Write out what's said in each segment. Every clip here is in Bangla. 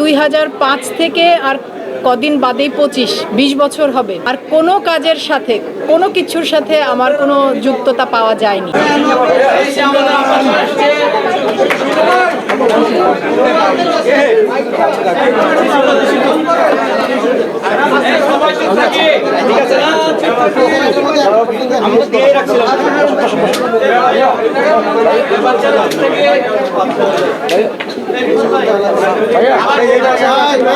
দুই হাজার পাঁচ থেকে আর কদিন বাদেই পঁচিশ, বিশ বছর হবে। আর কোনো কাজের সাথে, কোনো কিছুর সাথে আমার কোনো যুক্ততা পাওয়া যায়নি। ভাইয়া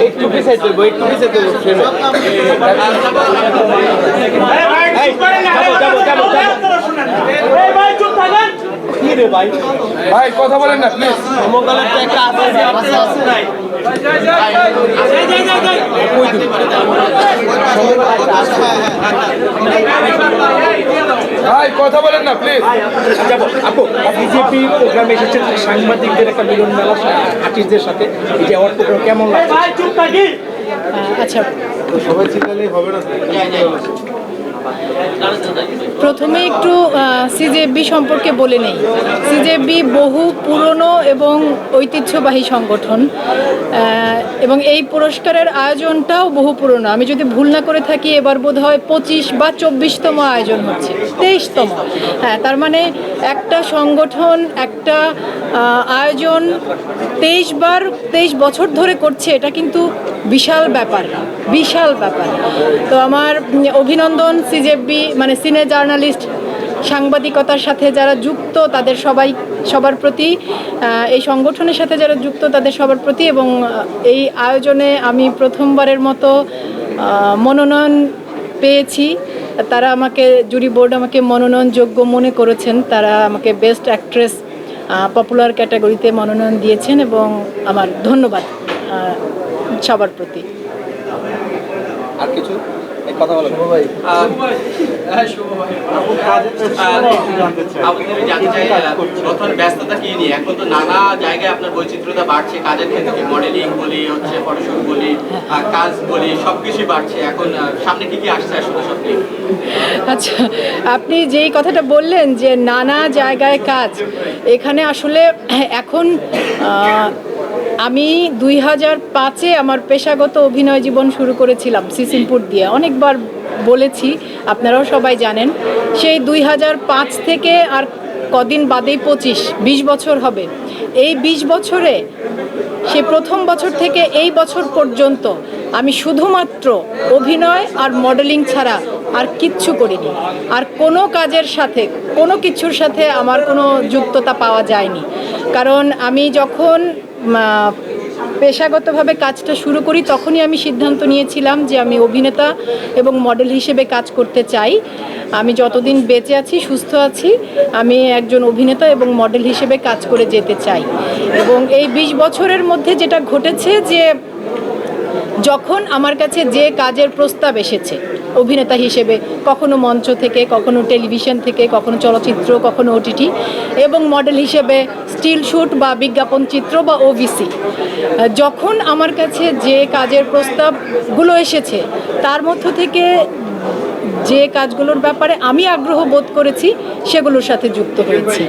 একটু পিছাই একটু ভাই কথা বলেন না প্লিজ ভাই কথা বলেন না প্লিজ যাব আপু বিজেপি প্রোগ্রামে এসেছেন সাংবাদিকদের একটা মিলন মেলা আর্টিস্টদের সাথে এই যে অ্যাওয়ার্ড প্রোগ্রাম কেমন লাগছে? আচ্ছা। সবাই চিল্লালেই হবে না প্রথমে একটু সিজেবি সম্পর্কে বলে নেই। সিজেবি বহু পুরনো এবং ঐতিহ্যবাহী সংগঠন এবং এই পুরস্কারের আয়োজনটাও বহু পুরনো। আমি যদি ভুল না করে থাকি, এবার বোধ হয় পঁচিশ বা চব্বিশতম আয়োজন হচ্ছে, তেইশতম। হ্যাঁ তার মানে একটা সংগঠন, একটা আয়োজন তেইশ বার, তেইশ বছর ধরে করছে, এটা কিন্তু বিশাল ব্যাপার বিশাল ব্যাপার। তো আমার অভিনন্দন সিজেবি মানে সিনে জার্নালিস্ট সাংবাদিকতার সাথে যারা যুক্ত, তাদের সবাই, সবার প্রতি এই সংগঠনের সাথে যারা যুক্ত, তাদের সবার প্রতি এবং এই আয়োজনে আমি প্রথমবারের মতো মনোনয়ন পেয়েছি। তারা আমাকে, জুরি বোর্ড আমাকে মনোনয়নযোগ্য মনে করেছেন। তারা আমাকে বেস্ট অ্যাক্ট্রেস পপুলার ক্যাটাগরিতে মনোনয়ন দিয়েছেন এবং আমার ধন্যবাদ সবার প্রতি। আর কিছু? কথা বলেন। ভাই। আপনাদের জানতে চাই। বর্তমান ব্যস্ততা কি নিয়ে? এখন তো নানা জায়গায় আপনার বৈচিত্র্যতা বাড়ছে কাজের ক্ষেত্রে মডেলিং বলি হচ্ছে ফটোশুট বলি আর কাজ বলি সবকিছুই বাড়ছে। এখন সামনে কি কি আসছে আসলে সব আচ্ছা আপনি যেই কথাটা বললেন যে নানা জায়গায় কাজ এখানে আসলে এখন আহ, আমি দুই হাজার পাঁচে আমার পেশাগত অভিনয় জীবন শুরু করেছিলাম সিসিমপুর দিয়ে। অনেকবার বলেছি, আপনারাও সবাই জানেন, সেই দুই হাজার পাঁচ থেকে আর কদিন বাদেই পঁচিশ, বিশ বছর হবে। এই বিশ বছরে, সে প্রথম বছর থেকে এই বছর পর্যন্ত আমি শুধুমাত্র অভিনয় আর মডেলিং ছাড়া আর কিচ্ছু করিনি। আর কোনো কাজের সাথে, কোনো কিছুর সাথে আমার কোনো যুক্ততা পাওয়া যায়নি। কারণ আমি যখন পেশাগতভাবে কাজটা শুরু করি, তখনই আমি সিদ্ধান্ত নিয়েছিলাম যে আমি অভিনেতা এবং মডেল হিসেবে কাজ করতে চাই। আমি যতদিন বেঁচে আছি, সুস্থ আছি, আমি একজন অভিনেতা এবং মডেল হিসেবে কাজ করে যেতে চাই। এবং এই বিশ বছরের মধ্যে যেটা ঘটেছে যে, যখন আমার কাছে যে কাজের প্রস্তাব এসেছে অভিনেতা হিসেবে, কখনো মঞ্চ থেকে, কখনো টেলিভিশন থেকে, কখনো চলচ্চিত্র, কখনো ওটিটি এবং মডেল হিসেবে স্টিল শ্যুট বা বিজ্ঞাপন চিত্র বা ওবিসি যখন আমার কাছে যে কাজের প্রস্তাবগুলো এসেছে, তার মধ্য থেকে যে কাজগুলোর ব্যাপারে আমি আগ্রহ বোধ করেছি, সেগুলোর সাথে যুক্ত হয়েছি।